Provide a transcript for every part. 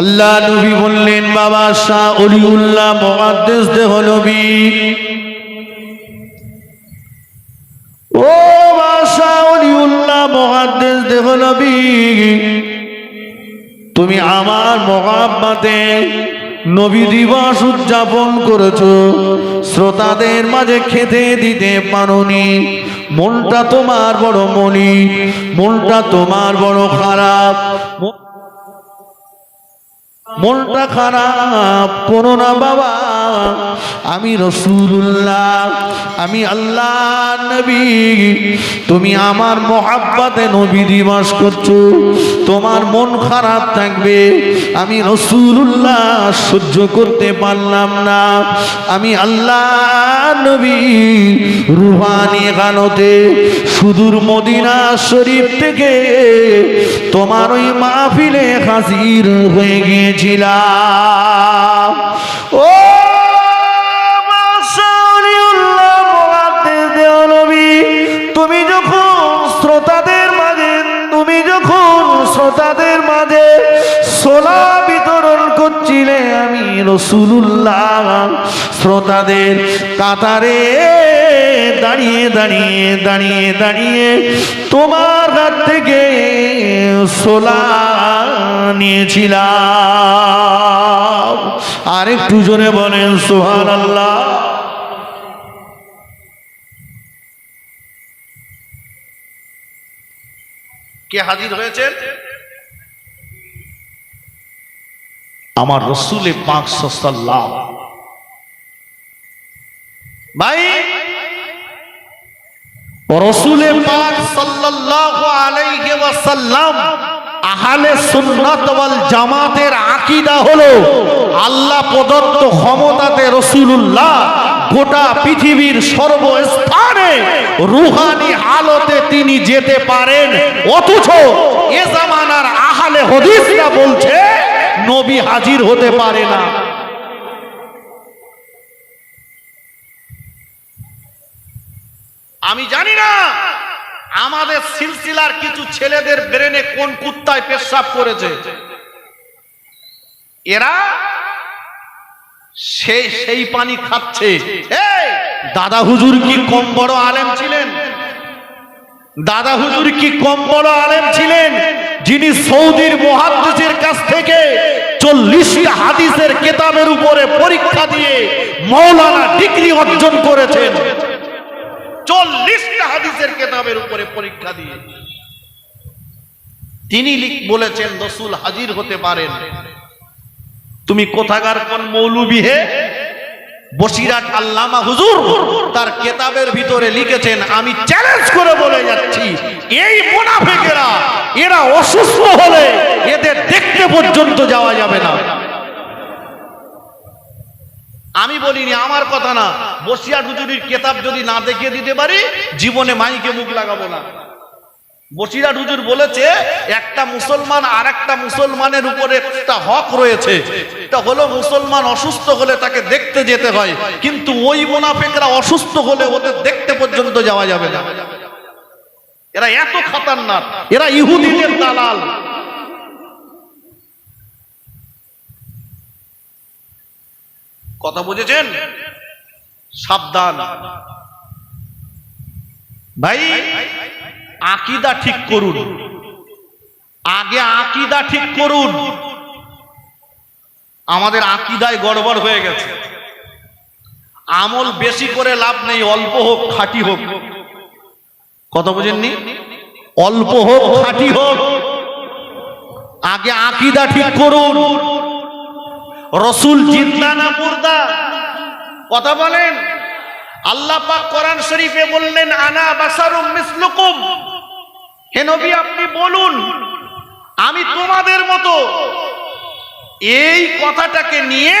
আল্লাহ নবী বললেন, বাবা শাহ অলিউল্লাহ মহাদ্দেশ দেহ নবী ও বাসা অলিউল্লাহ মহাদ্দেশ দেহ নবী তুমি আমার মহাব্বাতে নবী দিবস উদযাপন করেছ, শ্রোতাদের মাঝে খেতে দিতে পারোনি, মনটা তোমার বড় মনি, মনটা তোমার বড় খারাপ মনটা খারাপ করো না বাবা। আমি রসুল্লাহ আমি আল্লাহ নবী। তুমি আমার মহাব্বাতে নবী দিবস করছ, তোমার মন খারাপ থাকবে। আমি রসুল্লাহ সহ্য করতে পারলাম না। আমি আল্লাহ নবী রুহানি গানতে, সুদূর মদিনা শরীফ থেকে তোমার ওই মাহফিলে হাজির হয়ে গিয়েছিলাম ও তুমি যখন শ্রোতাদের মাঝে, তুমি যখন শ্রোতাদের মাঝে সোলা বিতরণ করছিলে, আমি রসুল্লাহ শ্রোতাদের কাতারে দাঁড়িয়ে দাঁড়িয়ে দাঁড়িয়ে দাঁড়িয়ে তোমার হাত থেকে সোলা নিয়েছিলাম আর একটু জোরে বলেন সোহান আল্লাহ কে হাজির হয়েছেন? আমার রসুলে পাক সাল্লাহ ভাই রসুলে পাক সাল্লাল্লাহু আলাইহি ওয়াসাল্লাম আহলে সুন্নাত ওয়াল জামাতের আকীদা হলো আল্লাহ প্রদত্ত ক্ষমতাতে রসুলুল্লাহ গোটা পৃথিবীর সর্বস্থানে রুহানি হালতে তিনি যেতে পারেন। অথচ এ জামানার আহলে হদিসরা বলছে, নবী হাজির হতে পারে না। আমি জানি না আমাদের সিলসিলার কিছু ছেলেদের ব্রেনে কোন কুত্তায় পেশাব করেছে? এরা সেই সেই পানি খাচ্ছে। দাদা হুজুর কি কম বড় আলেম ছিলেন? দাদা হুজুর কি কম বড় আলেম ছিলেন? যিনি সৌদির মহাদ্দেশের কাছ থেকে চল্লিশটা হাদিসের কেতাবের উপরে পরীক্ষা দিয়ে মৌলানা ডিগ্রি অর্জন করেছেন। চল্লিশটা হাদিসের কেতাবের উপরে পরীক্ষা দিয়ে। তিনি বলেছেন, রসুল হাজির হতে পারেন। তুমি কোথাকার কোন মৌলবি হে? বসিরাট আল্লামা হুজুর তার কেতাবের ভিতরে লিখেছেন, আমি চ্যালেঞ্জ করে বলে যাচ্ছি, এই মুনাফিকেরা, এরা অসুস্থ হলে এদের দেখতে পর্যন্ত যাওয়া যাবে না। আমি বলিনি, আমার কথা না। বসিয়া হুজুরির কেতাব যদি না দেখিয়ে দিতে পারি, জীবনে মাইকে মুখ লাগাবো না। বসিরাট হুজুর বলেছে, একটা মুসলমান আর একটা মুসলমানের উপরে একটা হক রয়েছে। এটা হলো মুসলমান অসুস্থ হলে তাকে দেখতে যেতে হয়, কিন্তু ওই মোনাফেকরা অসুস্থ হলে ওদের দেখতে পর্যন্ত যাওয়া যাবে না। এরা এত খাতারনাক, এরা ইহুদিদের দালাল। কথা বুঝেছেন? সাবধান। ভাই, আকিদা ঠিক করুন। আগে আকিদা ঠিক করুন। আমাদের আকিদায় গড়বড় হয়ে গেছে। আমল বেশি করে লাভ নেই, অল্প হোক, খাঁটি হোক। কথা বুঝেননি? অল্প হোক, খাঁটি হোক। আগে আকিদা ঠিক করুন। রসুল জিন্দা না মুর্দা? কথা বলেন। আল্লাহ পাক কোরআন শরীফে বললেন আনা বাসারুম মিসলুকুম। হে নবী আপনি বলুন আমি তোমাদের মতো এই কথাটাকে নিয়ে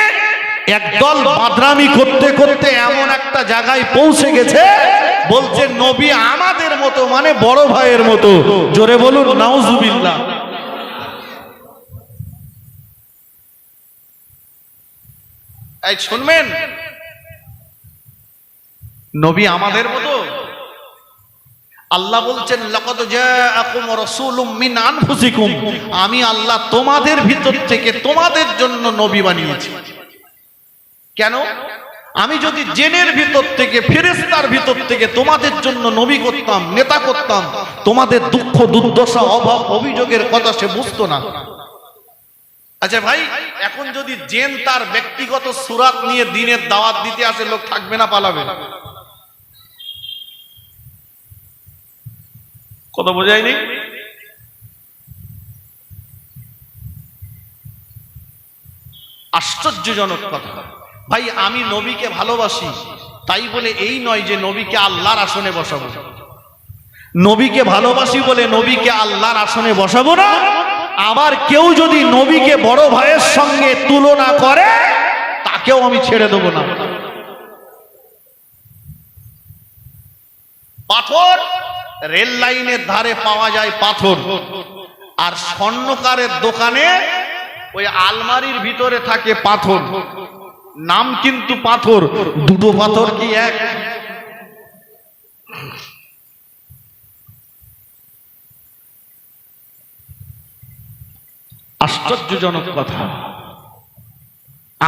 একদল বাদরামি করতে করতে এমন একটা জায়গায় পৌঁছে গেছে বলছে নবী আমাদের মতো মানে বড় ভাইয়ের মতো। জোরে বলুন নাউজুবিল্লাহ। এই, শুনবেন? নবী আমাদের মতো। আল্লাহ বলছেন আনফুসিকুম। আমি আল্লাহ তোমাদের ভিতর থেকে তোমাদের জন্য নবী বানিয়েছি। কেন? আমি যদি জেনের ভিতর থেকে ফেরেস্তার ভিতর থেকে তোমাদের জন্য নবী করতাম, নেতা করতাম, তোমাদের দুঃখ, দুর্দশা, অভাব, অভিযোগের কথা সে বুঝতো না। আচ্ছা ভাই এখন যদি জেন তার ব্যক্তিগত সুরাত নিয়ে দিনের দাওয়াত দিতে আসে লোক থাকবে না পালাবে? কত বোঝায়নি? আশ্চর্যজনক কথা। ভাই আমি নবীকে ভালোবাসি তাই বলে এই নয় যে নবীকে আল্লাহর আসনে বসাবো। নবীকে ভালোবাসি বলে নবীকে আল্লাহর আসনে বসাবো না? আবার কেউ যদি নবীকে বড় ভাইয়ের সঙ্গে তুলনা করে, তাকেও আমি ছেড়ে দেবো না। পাথর রেল লাইনের ধারে পাওয়া যায় পাথর, আর স্বর্ণকারের দোকানে ওই আলমারির ভিতরে থাকে পাথর। নাম কিন্তু পাথর, দুটো পাথর কি এক? আশ্চর্যজনক কথা।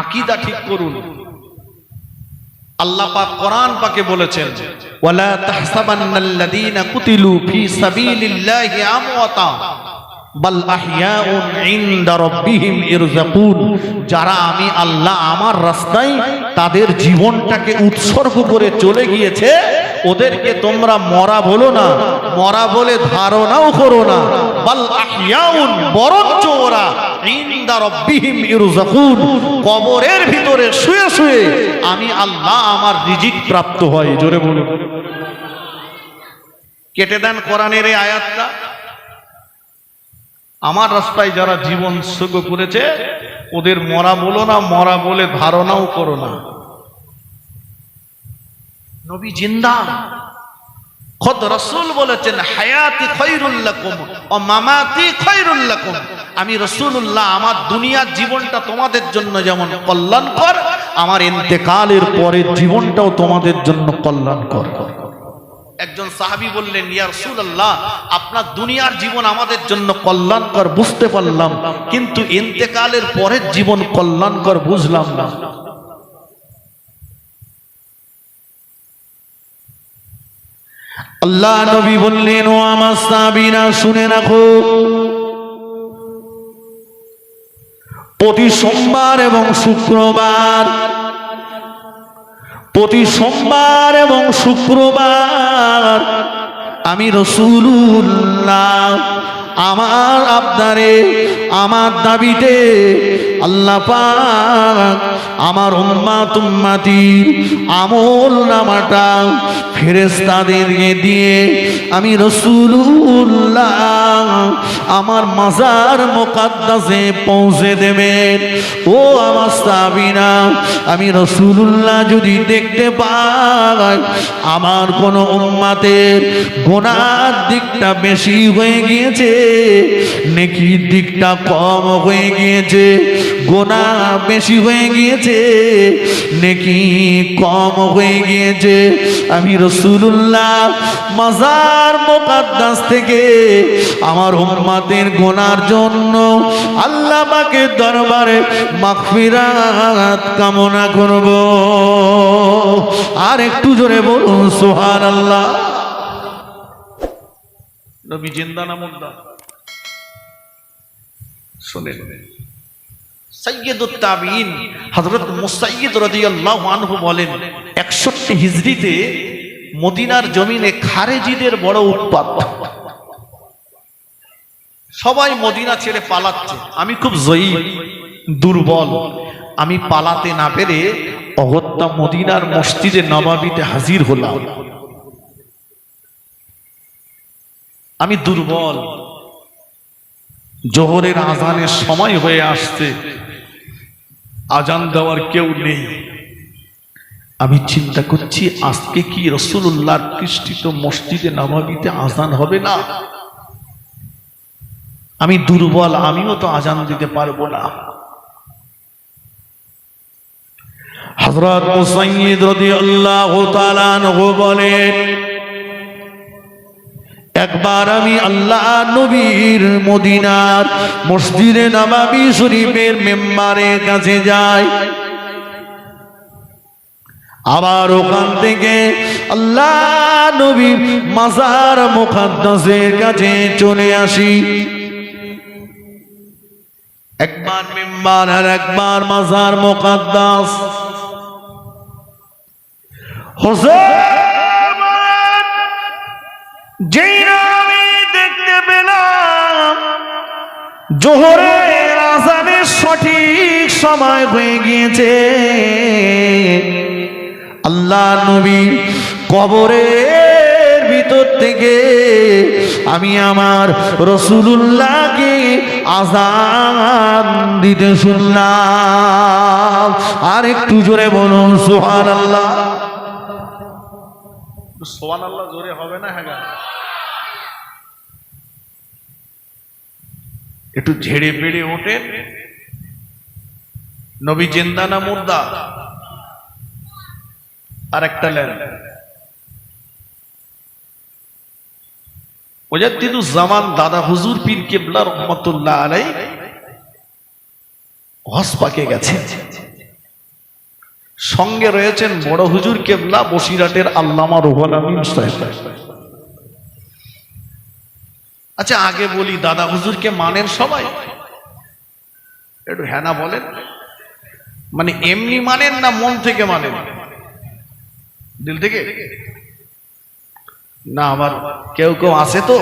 আকিদা ঠিক করুন। আল্লাহ পাক কোরআন পাকে বলেছেন, ওয়ালা তাহসাবান্নাল্লাযীনা কুতিলু ফি সাবিলিল্লাহি আমওয়াতা, বাল আহইয়াউন ইনদা রাব্বিহিম ইরযাকুন। যারা আমি আল্লাহ আমার রাস্তায় তাদের জীবনটাকে উৎসর্গ করে চলে গিয়েছে, ওদেরকে তোমরা মরা বলো না। মরা বলে ধারণাও করো না। বাল আহইয়াউন বরঞ্চ ওরা কবরের ভিতরে শুয়ে শুয়ে আমি আল্লাহ আমার রিজিক প্রাপ্ত হয়। জোরে বলুন। কেটে দেন কোরআনের এই আয়াতটা। আমার রাস্তায় যারা জীবন উৎসর্গ করেছে, ওদের মরা বলো না, মরা বলে ধারণাও করো না। নবী জিন্দা। খোদ রসুল বলেছেন, হায়াতি খৈরুল্লাকুম ও মামাতি খৈরুল্লাকুম আমি রসুল্লাহ আমার দুনিয়ার জীবনটা তোমাদের জন্য যেমন কল্যাণকর, আমার ইন্তেকালের পরের জীবনটাও তোমাদের জন্য কল্যাণকর। একজন সাহাবি বললেন, ইয়া রাসূলুল্লাহ, আপনার দুনিয়ার জীবন আমাদের জন্য কল্যাণকর, বুঝতে পারলাম, কিন্তু ইন্তেকালের পরের জীবন কল্যাণকর, বুঝলাম না। আল্লাহ নবী বললেন, ও আমার সাবিনা শুনে রাখো। প্রতি সোমবার এবং শুক্রবার, প্রতি সোমবার এবং শুক্রবার আমি রসুল্লাহ আমার আবদারে, আমার দাবিতে আল্লাহ পাক আমার উম্মা তুম্মাতির আমল নামাটা ফেরেস্তাদেরকে দিয়ে আমি রসুল্লাহ আমার মাজার মোকাদ্দাসে পৌঁছে দেবেন। ও আমার সাবিনা আমি রসুল্লাহ যদি দেখতে পাই, আমার কোনো উম্মাতের গোনার দিকটা বেশি হয়ে গিয়েছে। নেকির দিকটা কম হয়ে গিয়েছে, গোনা বেশি হয়ে গিয়েছে, নেকি কম হয়ে গিয়েছে। আমি রসুল্লাহ মাজার মোকাদ্দাস থেকে আমার উম্মাতের গোনার জন্য আল্লাহ পাকের দরবারে মাগফিরাত কামনা করব। আর একটু জোরে বলুন সোহান আল্লাহ নবী জিন্দা না মুর্দা শুনেন। সৈয়দুত তাবিন হযরত মুসাইয়্যিদ রাদিয়াল্লাহু আনহু বলেন 61 হিজরিতে মদিনার জমিনে খারেজিদের বড় উৎপাত। সবাই মদিনা ছেড়ে পালাচ্ছে। আমি খুব জয়ী, দুর্বল। আমি পালাতে না পেরে অগত্যা মদিনার মসজিদে নবাবিতে হাজির হলাম। আমি দুর্বল জোহরের আজানের সময় হয়ে আসছে। আজান দেওয়ার কেউ নেই। আমি চিন্তা করছি, আজকে কি রসুল্লাহর কৃষ্টিত মসজিদে নবাবিতে আজান হবে না? আমি দুর্বল, আমিও তো আজান দিতে পারব না। হযরত মুসাইয়্যিদ রাদিয়াল্লাহু তাআলা আনহু বলেন একবার আমি আল্লাহ নবীর মদিনার মসজিদে নবাবি শরীফের মেম্বারের কাছে যাই। আবার ওখান থেকে আল্লাহ নবী মাজার মুখাদ্দাসের কাছে চলে আসি। একবার মেম্বার আর একবার মাজার মুখাদ্দাস। হোসেন যেই আমি দেখতে পেলাম, জোহরের আজানের সঠিক সময় হয়ে গিয়েছে। আল্লাহ নবী কবরের ভিতর থেকে আমি আমার রসুল্লাহকে আজান দিতে শুনলাম। আর একটু জোরে বলুন সোহান আল্লাহ সোয়ান আল্লাহ জোরে হবে না হ্যাঁ একটু ঝেড়ে বেড়ে ওঠেন নবী জেন্দা না মুর্দা? আর একটা লেন জামান দাদা হুজুর পীর কেবলা রহমতুল্লাহ আলাই হস পাকে গেছে। সঙ্গে রয়েছেন বড় হুজুর কেবলা বসিরাটের আল্লামা রুহুল আমিন সাহেব। আচ্ছা আগে বলি, দাদা হুজুরকে মানেন সবাই? একটু হ্যাঁ না বলেন। মানে এমনি মানেন না মন থেকে মানেন? দিল থেকে? না আবার কেউ কেউ আসে তো।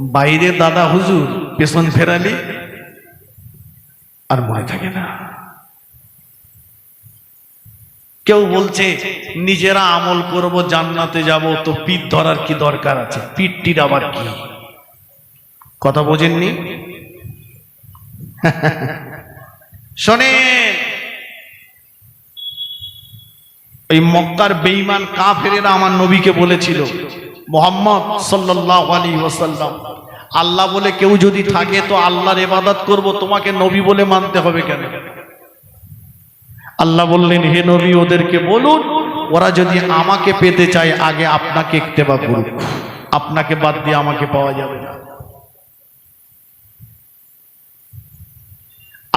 বাইরে দাদা হুজুর, পেছন ফেরালি। আর মনে থাকে না। কেউ বলছে, নিজেরা আমল করব, জান্নাতে যাব, তো পিঠ ধরার কি দরকার আছে? পিঠটির আবার কি? কথা বোঝেননি? শোনেন এই মক্কার বেঈমান কাফেরেরা আমার নবীকে বলেছিল, মোহাম্মদ সাল্লাল্লাহু আলাইহি ওয়াসাল্লাম, আল্লাহ বলে কেউ যদি থাকে তো আল্লাহর ইবাদত করব, তোমাকে নবী বলে মানতে হবে কেন? আল্লাহ বললেন, হে নবী, ওদেরকে বলুন, ওরা যদি আমাকে পেতে চায়, আগে আপনাকে ইত্তেবা করুক, আপনাকে বাদ দিয়ে আমাকে পাওয়া যাবে না।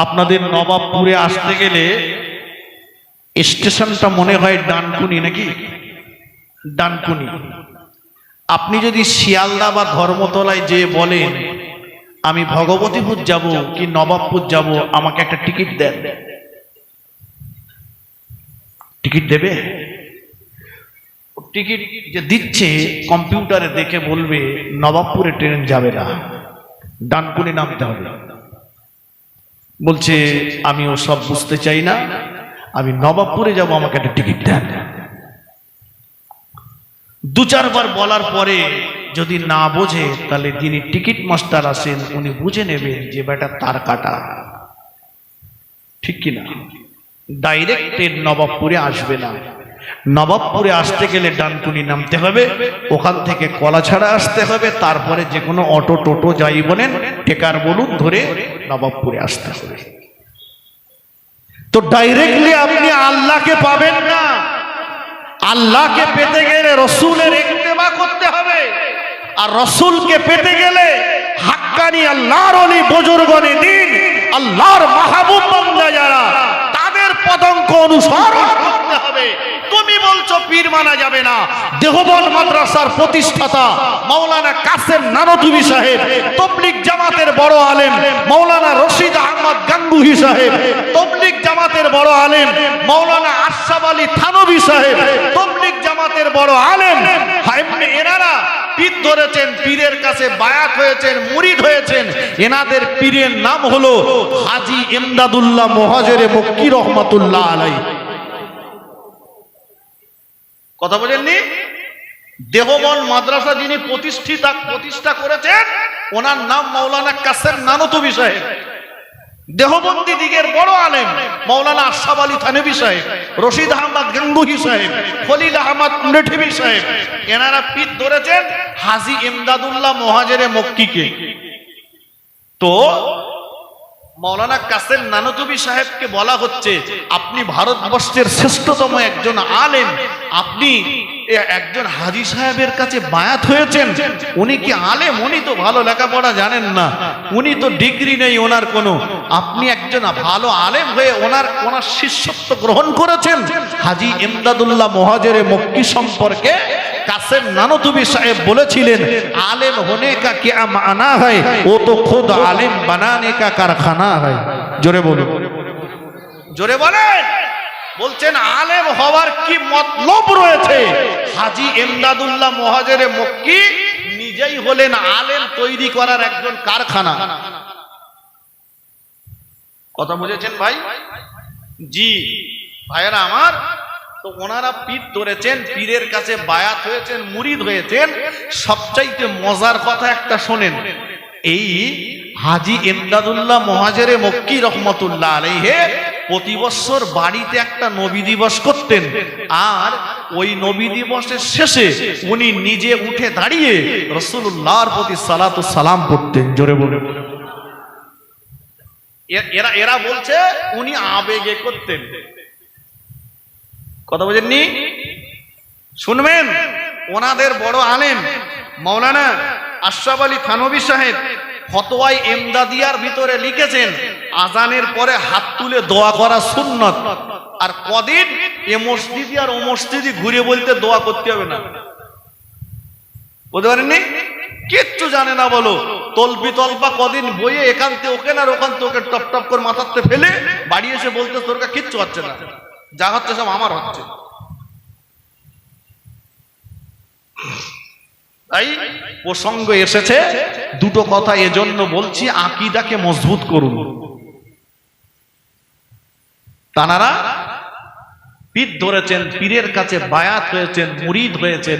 আপনাদের নবাবপুরে আসতে গেলে স্টেশনটা মনে হয় ডানকুনি নাকি? ডানকুনি। আপনি যদি শিয়ালদা বা ধর্মতলায় যে বলেন, আমি ভগবতীপুর যাব কি নবাবপুর যাব, আমাকে একটা টিকিট দেন। টিকিট দেবে? টিকিট যে দিচ্ছে, কম্পিউটারে দেখে বলবে, নবাবপুরে ট্রেন যাবে না, ডানকুনি নামতে হবে। বলছে আমি ও সব বুঝতে চাই না। আমি নবাবপুরে যাব, আমাকে একটা টিকিট দেন। দু চারবার বলার পরে যদি না বোঝে, তাহলে যিনি টিকিট মাস্টার আসেন উনি বুঝে নেবেন যে বেটা তার কাটা। ঠিক কিনা? ডাইরেক্ট ট্রেন নবাবপুরে আসবে না। নবাবপুরে আসতে গেলে ডানকুনি নামতে হবে, ওখান থেকে কলাছাড়া আসতে হবে, তারপরে যে কোনো অটো টোটো যাই বলেন, টেকার বলুন ধরে নবাবপুরে আসতে হবে। তো ডাইরেক্টলি আপনি আল্লাহকে পাবেন না। আল্লাহকে পেতে গেলে রসুলের একতেবা করতে হবে। আর রসুলকে পেতে গেলে হাক্কানি আল্লাহর অলি, বুজুর্গনে দিন, আল্লাহর মাহবুব বান্দা যারা তাদের পদঙ্ক অনুসরণ করতে হবে। তুমি বলছো পীর মানা যাবে না। দেহবন মাদ্রাসার প্রতিষ্ঠাতা মাওলানা কাসেম নানতুবি সাহেব তবলিক জামাতের বড় আলেম মাওলানা রশিদ আহমদ গাঙ্গুহি সাহেব তবলিক জামাতের বড় আলেম মাওলানা আশরাফ আলী থানবী সাহেব তবলিক জামাতের বড় আলেম এনারা পীর ধরেছেন, পীরের কাছে বায়াত হয়েছেন, মুরিদ হয়েছেন। এনাদের পীরের নাম হলো হাজি এমদাদুল্লাহ মহাজরে মক্কি রহমাতুল্লাহ আলাই কথা বলেননি? দেহমন মাদ্রাসা যিনি প্রতিষ্ঠিতা প্রতিষ্ঠা করেছেন, ওনার নাম মাওলানা কাসের নানতবি সাহেব। দেহবন্দি দিগের বড় আলেম মাওলানা আশরাফ আলী থানবী সাহেব, রশিদ আহমদ গঙ্গুহি সাহেব, খলিল আহমদ নেঠিবি সাহেব, এনারা পিঠ ধরেছেন হাজি ইমদাদুল্লাহ মহাজেরে মক্কিকে। তো মৌলানা কাসেম নানতুবি সাহেবকে বলা হচ্ছে, আপনি ভারতবর্ষের শ্রেষ্ঠতম একজন আলেম, আপনি একজন হাজি সাহেবের কাছে বায়াত হয়েছেন। উনি কি আলেম? উনি তো ভালো লেখাপড়া জানেন না। উনি তো ডিগ্রি নেই ওনার কোনো। আপনি একজন ভালো আলেম হয়ে ওনার ওনার শিষ্যত্ব গ্রহণ করেছেন? হাজি ইমদাদুল্লাহ মহাজেরে মক্কি সম্পর্কে কাসেম নানতুবি সাহেব বলেছিলেন, আলেম হোনে কা হয়? ও তো খুদ আলেম বানানে কা কারখানা হয়। জোরে বলুন। জোরে বলেন। বলছেন, আলেম হওয়ার কি মতলব রয়েছে? হাজি এমদাদুল্লাহ মহাজেরে মক্কি নিজেই হলেন আলেম তৈরি করার একজন কারখানা। কথা বুঝেছেন ভাই? জি। ভাইয়েরা আমার, তো ওনারা পীর ধরেছেন, পীরের কাছে বায়াত হয়েছেন, মুরিদ হয়েছেন। সবচাইতে মজার কথা একটা শোনেন, এই হাজি এমদাদুল্লাহ মহাজেরে মক্কি রহমতুল্লাহ আলাইহে প্রতি বছর বাড়িতে একটা নবী দিবস করতেন। আর ওই নবী দিবসের শেষে উনি নিজে উঠে দাঁড়িয়ে রসুল্লাহর প্রতি সালাতু সালাম করতেন জোরে বলে এরা এরা বলছে উনি আবেগে করতেন। কথা বোঝেননি? শুনবেন? ওনাদের বড় আলেম মৌলানা আশরাফ আলী থানবী সাহেব ফতোয়াই এমদাদিয়ার ভিতরে লিখেছেন, আজানের পরে হাত তুলে দোয়া করা সুন্নত। আর কদিন এ মসজিদি আর ও মসজিদি ঘুরে বলতে দোয়া করতে হবে না। বুঝতে পারেননি? কিচ্ছু জানে না বলো। তলপি তলপা কদিন বইয়ে এখানতে ওকে না ওখান থেকে ওকে টপ টপ করে মাথাতে ফেলে বাড়ি এসে বলতে তোর কিচ্ছু হচ্ছে না। যা হচ্ছে সব আমার হচ্ছে। তাই প্রসঙ্গ এসেছে, দুটো কথা এজন্য বলছি, আকিদাকে মজবুত করুন। তানারা পীর ধরেছেন, পীরের কাছে বায়াত হয়েছেন, মুরিদ হয়েছেন,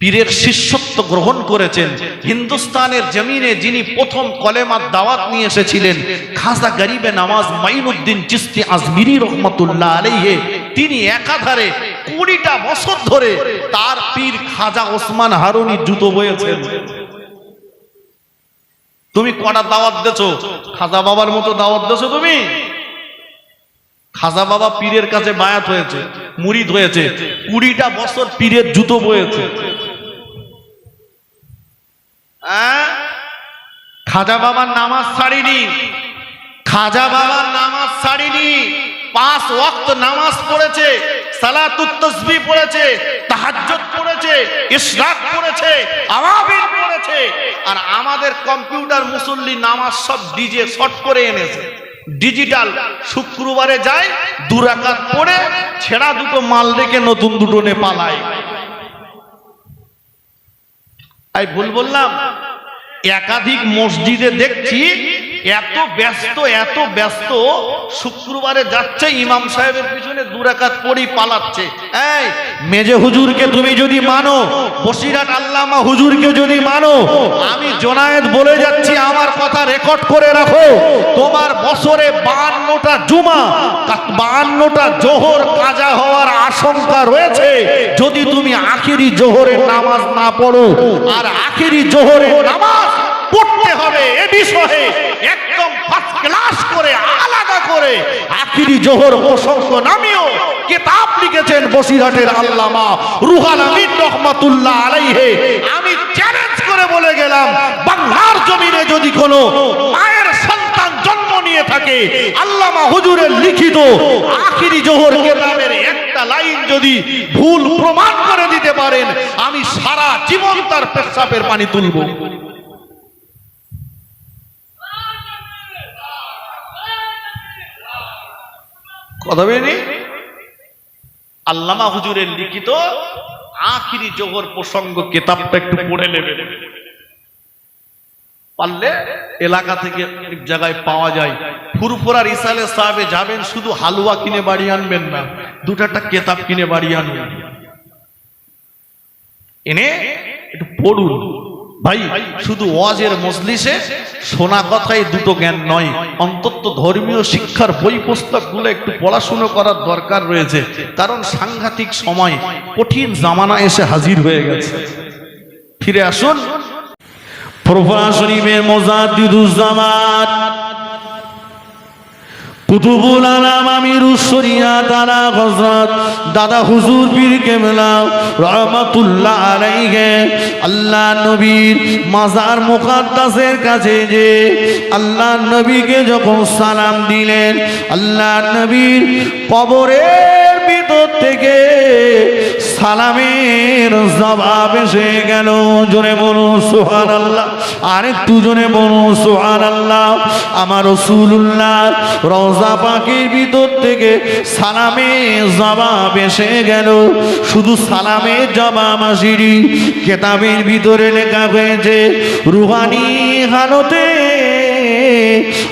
পীরের শিষ্যত্ব গ্রহণ করেছেন। হিন্দুস্তানের জমিনে যিনি প্রথম কলেমার দাওয়াত নিয়ে এসেছিলেন, খাজা গরিবে নামাজ মাইনুদ্দিন চিস্তি আজমিরি রহমতুল্লাহ আলাইহে, তিনি একাধারে কুড়িটা বছর ধরে তার পীর খাজা ওসমান হারুনি জুতো বয়েছেন। তুমি কটা দাওয়াত দেছো? খাজা বাবার মতো দাওয়াত দেছো তুমি? খাজা বাবা পীরের কাছে বায়াত হয়েছে, মুরিদ হয়েছে, কুড়িটা বছর পীরের জুতো বয়েছে। খাজা বাবার নামাজ ছাড়িনি। খাজা বাবার নামাজ ছাড়িনি। পাঁচ ওয়াক্ত নামাজ পড়েছে। পড়েছে আর আমাদের কম্পিউটার মুসল্লি নামাজ সব ডিজে করে এনেছে। ডিজিটাল শুক্রবারে যায়, দুরাকাত পড়ে, ছেঁড়া দুটো মাল রেখে নতুন দুটো নে পালায় ভুল বললাম, একাধিক মসজিদে দেখছি এত ব্যস্ত এত ব্যস্ত, শুক্রবারে যাচ্ছে ইমাম সাহেবের পিছনে দুরাকাত পড়ি পালাচ্ছে। এই, মেজে হুজুরকে তুমি যদি মানো বসিরাট আল্লামা হুজুরকে যদি মানো, আমি জোনায়েদ বলে যাচ্ছি, আমার কথা রেকর্ড করে রাখো। তোমার বছরে বাহান্নটা জুমা বাহান্নটা জোহর কাজা হওয়ার আশঙ্কা রয়েছে। যদি তুমি আখেরি জোহরের নামাজ না পড়ো, আর আখেরি জোহরের নামাজ পড়তে হবে এ বিষয়ে। একদম ফার্স্ট ক্লাস করে, আলাদা করে। আখিরি জোহর প্রসঙ্গ নামিও কেতাব লিখেছেন বসিরহাটের আল্লামা রুহাল আমিন রহমাতুল্লাহ আলাইহে। আমি চ্যালেঞ্জ করে বলে গেলাম, বাংলার জমিনে যদি কোনো মায়ের সন্তান জন্ম নিয়ে থাকে, আল্লামা হুজুরের লিখিত আখিরি জোহর কেতাবের একটা লাইন যদি ভুল প্রমাণ করে দিতে পারেন, আমি সারা জীবন তার পেশাবের পানি তুলবো। কথা বেরি আল্লামা হুজুরের লিখিত আখিরি জোহর প্রসঙ্গ কেতাবটা একটু পড়ে নেবেন পারলে এলাকা থেকে এক জায়গায় পাওয়া যায়। ফুরফুরার ইসালে সাহেবে যাবেন, শুধু হালুয়া কিনে বাড়ি আনবেন না দুটো একটা কেতাব কিনে বাড়ি আনবেন। এনে একটু পড়ুন। ভাই, শুধু ওয়াজের মজলিসে শোনা কথাই দুটো জ্ঞান নয়, অন্তত ধর্মীয় শিক্ষার বই পুস্তকগুলো একটু পড়াশুনো করার দরকার রয়েছে। কারণ সাংঘাতিক সময়, কঠিন জামানা এসে হাজির হয়ে গেছে। ফিরে আসুন। প্রভা শরীফের মোজাদ্দিদুজ্জামান কুতুবুল আলাম আমির উসরিয়া তারা হযরত দাদা হুজুর পীর কেবলা রহমাতুল্লাহ আলাইহি। আল্লাহ নবীর মাজার মুকাদ্দাসের কাছে যে আল্লাহ নবীকে যখন সালাম দিলেন, আল্লাহ নবীর কবরের ভিতর থেকে সালামের জবাব এসে গেল। জোরে বলুন সোহান আল্লাহ আরেকটু জোরে বলুন সোহান আল্লাহ আমার রসুল্লাহ রওজা পাখির ভিতর থেকে সালামের জবাব এসে গেল। শুধু সালামের জবাব আসিনি, কেতাবের ভিতরে লেখা হয়েছে, রুহানি হালতে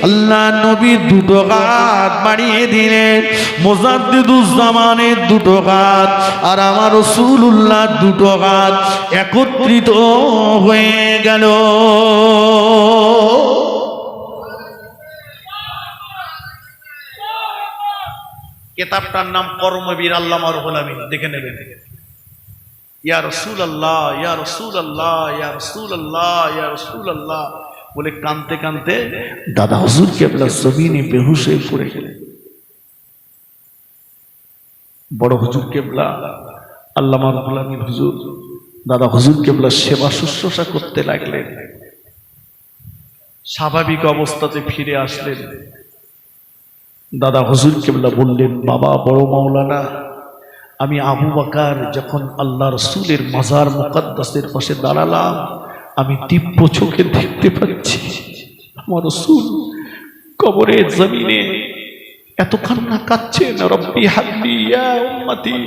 আল্লাহ নবীর দুটো হাত বাড়িয়ে দিলেন মোজাদ্দিদুজ্জামানের দুটো হাত আর আমার রসুল্লাহ দুটো হাত একত্রিত হয়ে গেল। কেতাবটার নাম কর্মবীর আল্লামা রুহুল আমিন, দেখে নেবেন। ইয়া রসুল আল্লাহ ইয়া রসুল আল্লাহ ইয়া রসুল আল্লাহ ইয়া রসুল আল্লাহ বলে কানতে কানতে দাদা হজুর কেবলা জমিনে বেহুশ হয়ে পড়ে গেলেন। বড় হুজুর কেবলা, আল্লামা আমিন হুজুর, দাদা হুজুর কেবলা সেবা শুশ্রূষা করতে লাগলেন। স্বাভাবিক অবস্থাতে ফিরে আসলেন। দাদা হুজুর কেবলা বললেন, বাবা, বড় মাওলানা, আমি আবু বাকার যখন আল্লাহ রসুলের মাজার মুকাদ্দাসের পাশে দাঁড়ালাম আমি তীব্র চোখে দেখতে পাচ্ছি আমার রসুল কবরের জমিনে এত কান্না কাচ্ছেন রব্বি ইয়া উম্মতি।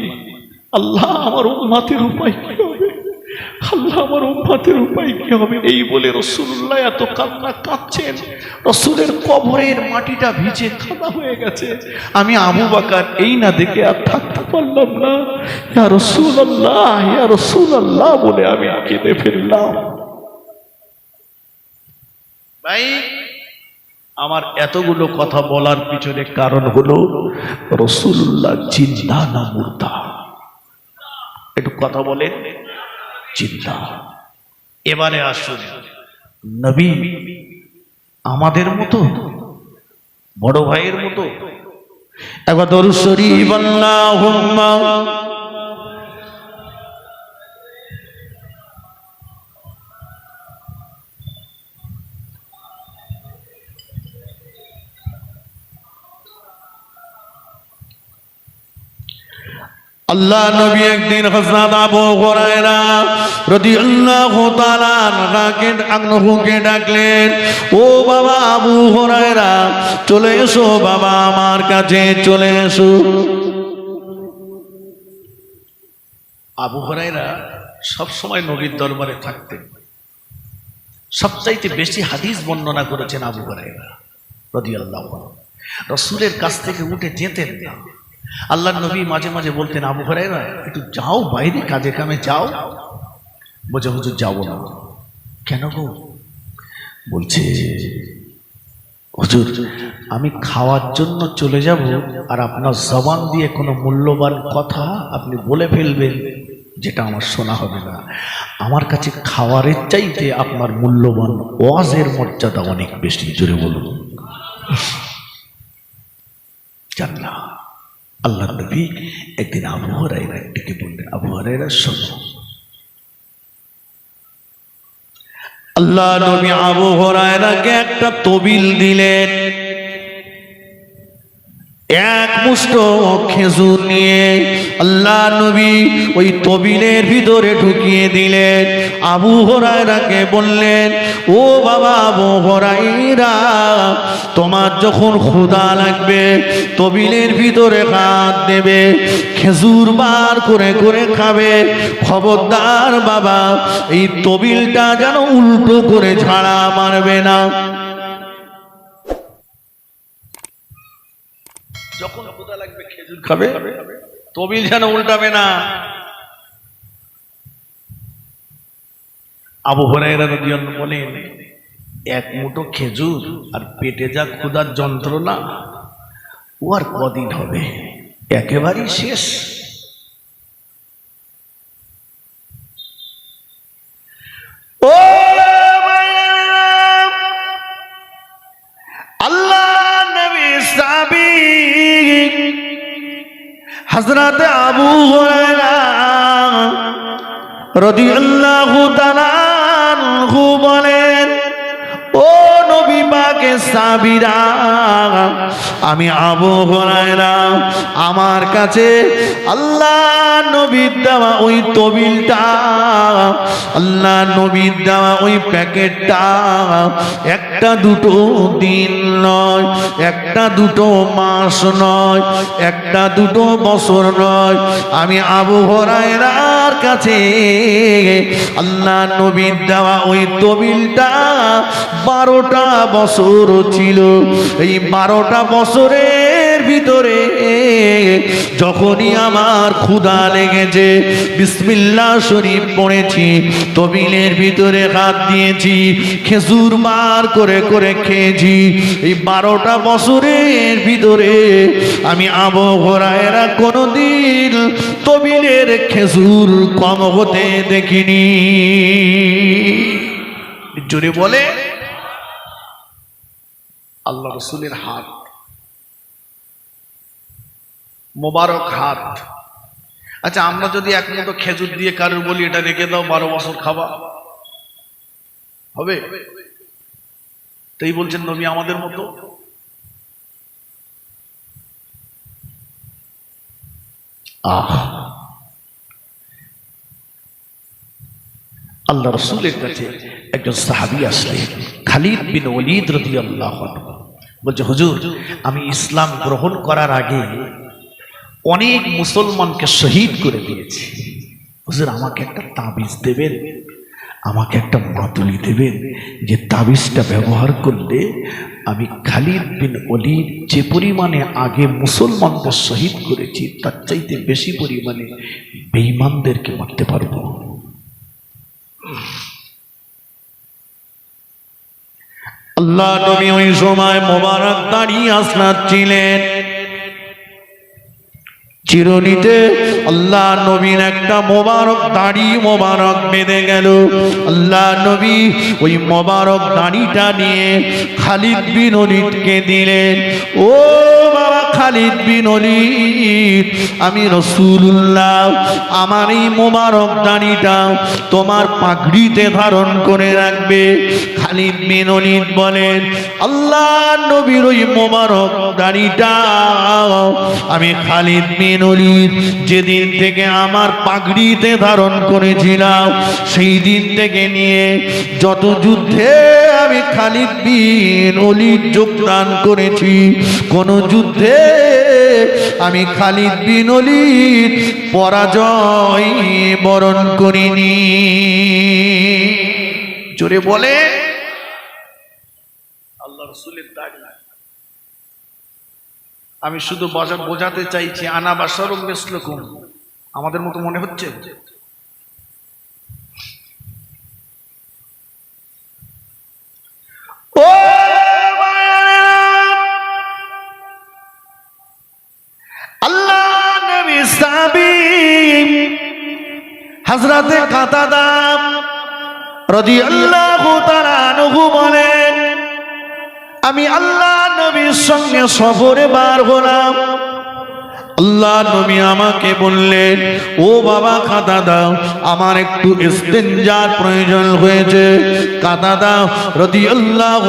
আল্লাহ আমার উম্মাতের উপায় কি হবে? আল্লাহ আমার উম্মাতের উপায় কি হবে? এই বলে রসুল্লাহ এত কান্না কাঁদছেন, রসুলের কবরের মাটিটা ভিজে খাদা হয়ে গেছে। আমি আবু বাকার এই না দেখে আর থাকতে পারলাম না। ইয়া রসুল আল্লাহ ইয়া রসুল আল্লাহ বলে আমি কেঁদে ফেললাম। ভাই আমার এতগুলো কথা বলার পিছনে কারণ হলো রসুল্লাহ জিন্দা না মুর্দা। একটু কথা বলেন চিন্তা এবারে আসুন, নবী আমাদের মতো, বড় ভাইয়ের মতো। একবার দরুদ শরীফ, আল্লাহুম্মা আল্লাহ নবী একদিন হযরত আবু হুরায়রা রাদিয়াল্লাহু তাআলা ডাকলেন, ও বাবা আবু হুরায়রা, চলে এসো, বাবা আমার কাছে চলে এসো। আবু হরাইরা সবসময় নবীর দরবারে থাকতেন। সবচাইতে বেশি হাদিস বর্ণনা করেছেন আবু হরাইরা রদি আল্লাহ রসুলের কাছ থেকে উঠে যেতেন না। আল্লাহ নবী মাঝে মাঝে বলতেন, আবু হরাইরা একটু যাও বাইরে, কাজে কামে যাও। বোঝা হুজুর, যাব না। কেন গো? বলছে, হুজুর, আমি খাওয়ার জন্য চলে যাব আর আপনার জবান দিয়ে কোনো মূল্যবান কথা আপনি বলে ফেলবেন, যেটা আমার শোনা হবে না। আমার কাছে খাওয়ারের চাইতে আপনার মূল্যবান ওয়াজের মর্যাদা অনেক বেশি। জোরে বলুন। জানলা আল্লাহ নবী একদিন আবু একটিকে বললেন, আবু হরাইরা শোনো। আল্লাহ নবী আবু হরায়রাকে একটা তবিল দিলেন। এক মুষ্ট খেজুর নিয়ে আল্লাহ নবী ওই তবিলের ভিতরে ঢুকিয়ে দিলেন। আবু হরায়রাকে বললেন, ও বাবা আবু হরাইরা তোমার যখন ক্ষুধা লাগবে, তবিলের ভিতরে হাত দেবে, খেজুর বার করে করে খাবে। খবরদার বাবা, এই তবিলটা যেন উল্টো করে ঝাড়া মারবে না। যখন ক্ষুধা লাগবে খেজুর খাবে তবিল যেন উল্টাবে না। আবু হরাইরা বলেন এক মুঠো খেজুর আর পেটে যা ক্ষুধার যন্ত্রণা ও আর কদিন হবে? একেবারেই শেষ। ও হজরত আবু রদি আল্লাহ বলেন ও নবী সাবিরা। আমি আবু হুরায়রা। আমার কাছে আল্লাহ নবীর দেওয়া ওই তবিলটা, আল্লাহ নবীর দেওয়া ওই প্যাকেটটা একটা দুটো দিন নয়, একটা দুটো মাস নয়, একটা দুটো বছর নয়। আমি আবু হরায়রার কাছে আল্লাহ নবীর দেওয়া ওই তবিলটা বারোটা বছর ছিল। এই বারোটা বছরের ভিতরে যখনই আমার ক্ষুধা লেগেছে, বিসমিল্লাহ শরীফ পড়েছি, তবিলের ভিতরে হাত দিয়েছি, খেজুর মার করে করে খেয়েছি। এই বারোটা বছরের ভিতরে আমি আবহাওয়ারা কোনোদিন তবিলের খেজুর কম হতে দেখিনি। জোরে বলে। আল্লাহ রসুলের হাত। মোবারক হাত। আচ্ছা আমরা যদি এক মুঠো খেজুর দিয়ে কারোর বলি, এটা রেখে দাও, বারো বছর খাবা। হবে? তাই বলছেন নবী আমাদের মতো? আহ! আল্লাহ রসুলের কাছে একজন সাহাবি আসলেন, খালিদ বিন ওলিদ রদি আল্লাহ বলছে, হুজুর, আমি ইসলাম গ্রহণ করার আগে অনেক মুসলমানকে শহীদ করে দিয়েছি। হুজুর, আমাকে একটা তাবিজ দেবেন, আমাকে একটা মাতুলি দেবেন। যে তাবিজটা ব্যবহার করলে আমি খালিদ বিন অলিদ যে পরিমাণে আগে মুসলমানদের শহীদ করেছি, তার চাইতে বেশি পরিমাণে বেঈমানদেরকে মারতে পারব। আল্লাহ নবী ওই সময় মোবারক দাঁড়িয়ে আসনাচ্ছিলেন চিরনিতে আল্লাহ নবীর একটা মোবারক দাড়ি মোবারক বেঁধে গেল। আল্লাহ নবী ওই মোবারক দাড়িটা নিয়ে খালিদ বিন দিলেন, ও খালিদ বিন অলিদ আমি রসুল্লাহ আমার এই মোবারক দাড়িটা তোমার পাগড়িতে ধারণ করে রাখবে। খালিদ বিন অলিদ বলেন, আল্লাহ নবীর ওই মোবারক দাড়িটা, আমি খালিদ বিন অলিদ যেদিন থেকে আমার পাগড়িতে ধারণ করেছিলাম, সেই দিন থেকে নিয়ে যত যুদ্ধে আমি খালিদ বিন অলিদ যোগদান করেছি। কোন যুদ্ধে আমি খালিদ বিন অলিদ পরাজয় বরণ করিনি। জোরে বলে। আল্লাহ রসুলের দাড়ি আমি শুধু বোঝাতে চাইছি, আনা বাসার মেসলকুম আমাদের মতো মনে হচ্ছে? ও আল্লাহ নবী সাহাবী হযরতে কাতাদা রাদিয়াল্লাহু তাআলা আনহু বলেন, আমি আল্লাহ নবীর সঙ্গে সফরে বার হলাম। আল্লাহ নবী আমাকে বললেন, ও বাবা কাদা দাও আমার একটু ইস্তেঞ্জার প্রয়োজন হয়েছে। কাদা দাও রদি আল্লাহ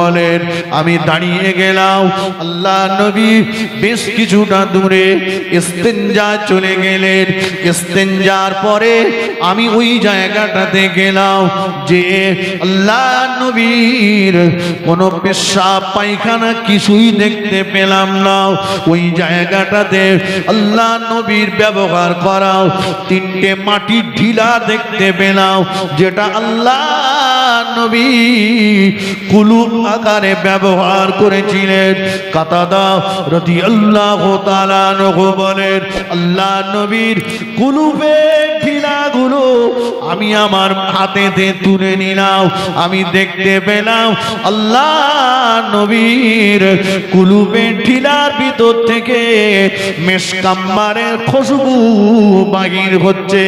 বলেন, আমি দাঁড়িয়ে গেলাম। আল্লাহ নবী বেশ কিছুটা দূরে ইস্তেঞ্জা চলে গেলেন। ইস্তেঞ্জার পরে আমি ওই জায়গাটাতে গেলাম যে আল্লাহ নবীর কোনো পেশাব পায়খানা কিছুই দেখতে পেলাম না। ওই জায়গাটাতে আল্লাহ নবীর ব্যবহার করাও, তিনটে মাটির ঢিলা দেখতে পেলাম যেটা আল্লাহ নবী কুলুপ আকারে ব্যবহার করেছিলেন। কাতাদা রতি আল্লাহ বলেন, আল্লাহ নবীর কুলুপের ঢিলাগুলো আমি আমার হাতেতে তুলে নিলাম। আমি দেখতে পেলাম আল্লাহ নবীর কুলুপের ঢিলার ভিতর থেকে মেশকাম্বারের খুশবু বাহির হচ্ছে।